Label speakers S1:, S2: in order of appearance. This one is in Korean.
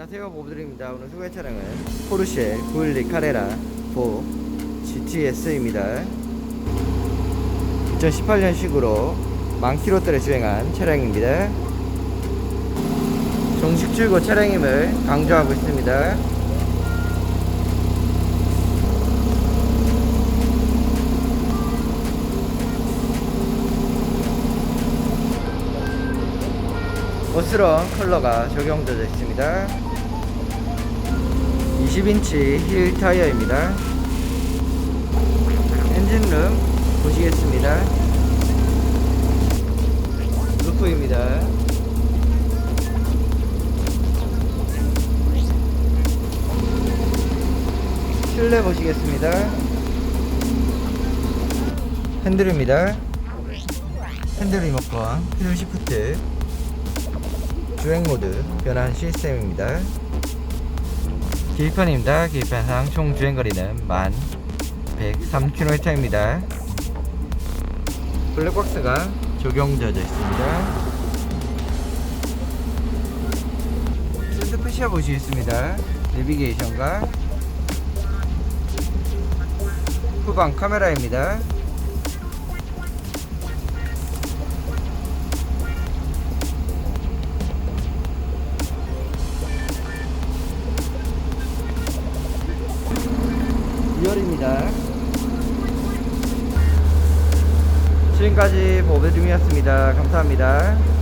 S1: 안녕하세요 모브드입니다. 오늘 소개 차량은 포르쉐 911 카레라 4 GTS입니다. 2018년식으로 만 킬로대를 주행한 차량입니다. 정식 출고 차량임을 강조하고 있습니다 어스러운 컬러가 적용되어 있습니다. 20인치 힐 타이어입니다. 엔진룸 보시겠습니다. 루프입니다. 실내 보시겠습니다. 핸들입니다. 핸들 리모컨, 피드 시프트, 주행 모드 변환 시스템입니다. 계기판입니다. 계기판상 총 주행 거리는 1103km입니다. 블랙박스가 적용되어 있습니다. 샌드 패시아 보시겠습니다. 내비게이션과 후방 카메라입니다. 유열입니다. 지금까지 보배중이었습니다. 감사합니다.